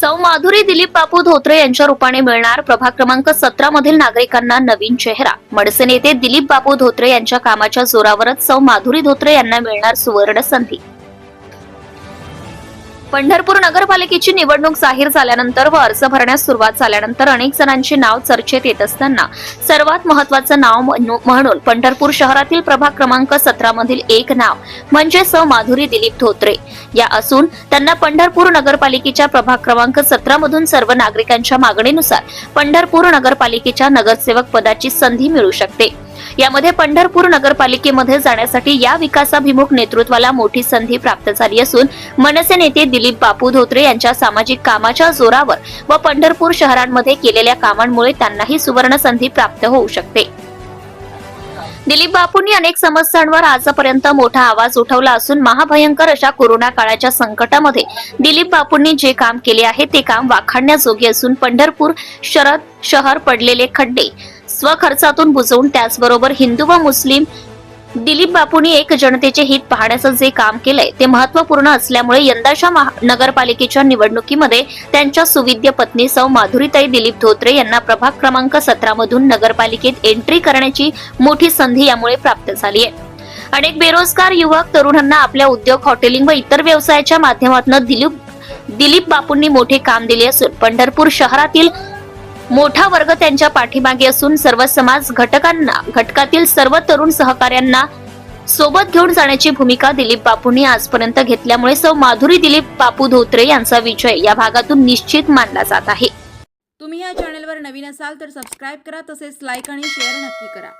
सौ माधुरी दिलीप बापू धोत्रे यांच्या रूपाने मिळणार. प्रभाग क्रमांक सतरा मधील नागरिकांना नवीन चेहरा. मडसे नेते दिलीप बापू धोत्रे यांच्या कामाच्या जोरावरच सौ माधुरी धोत्रे यांना मिळणार सुवर्ण संधी. पंढरपूर नगरपालिकेची निवडणूक जाहीर झाल्यानंतर व अर्ज भरण्यास सुरुवात झाल्यानंतर अनेक जणांची नाव चर्चेत येत असताना सर्वात महत्वाचं नाव म्हणून पंढरपूर शहरातील प्रभाग क्रमांक सतरा मधील एक नाव म्हणजे स. माधुरी दिलीप धोत्रे. या असून त्यांना पंढरपूर नगरपालिकेच्या प्रभाग क्रमांक सतरा मधून सर्व नागरिकांच्या मागणीनुसार पंढरपूर नगरपालिकेच्या नगरसेवक पदाची संधी मिळू शकते. यामध्ये पंढरपूर नगरपालिकेमध्ये जाण्यासाठी या विकासाभिमुख नेतृत्वाला मोठी संधी प्राप्त झाली असून मनसे नेते दिलीप बापू धोत्रे यांच्या सामाजिक कामाच्या जोरावर व पंढरपूर शहरांमध्ये केलेल्या कामांमुळे त्यांनाही सुवर्ण संधी प्राप्त होऊ शकते. दिलीप बापूंनी अनेक समस्यांवर आजपर्यंत मोठा आवाज उठवला असून महाभयंकर अशा कोरोना काळाच्या संकटामध्ये दिलीप बापूंनी जे काम केले आहे ते काम वाखाणण्याजोगे असून पंढरपूर शरद शहर पडलेले खड्डे स्वखर्चातून बुजवून त्याचबरोबर हिंदू व मुस्लिम दिलीप बापूंनी एक जनतेचे हित पाहण्याचं जे काम केलंय ते महत्त्वपूर्ण असल्यामुळे यंदाच्या नगरपालिकेच्या निवडणुकीमध्ये त्यांच्या सुविद्य पत्नी सौ माधुरीताई दिलीप धोत्रे यांना प्रभाग क्रमांक सतरा मधून नगरपालिकेत एंट्री करण्याची मोठी संधी यामुळे प्राप्त झाली आहे. अनेक बेरोजगार युवक तरुणांना आपल्या उद्योग हॉटेलिंग व इतर व्यवसायाच्या माध्यमातून दिलीप दिलीप बापूंनी मोठे काम दिले असून पंढरपूर शहरातील मोठा वर्ग त्यांच्या पाठीमागे असून सर्व समाज घटकांना घटकातील सर्व तरुण सहकाऱ्यांना सोबत घेऊन जाण्याची भूमिका दिलीप बापूंनी आजपर्यंत घेतल्यामुळे सौ माधुरी दिलीप बापू धोत्रे यांचा विजय या भागातून निश्चित मानला जात आहे. तुम्ही या चॅनेलवर नवीन असाल तर सबस्क्राईब करा तसेच लाईक आणि शेअर नक्की करा.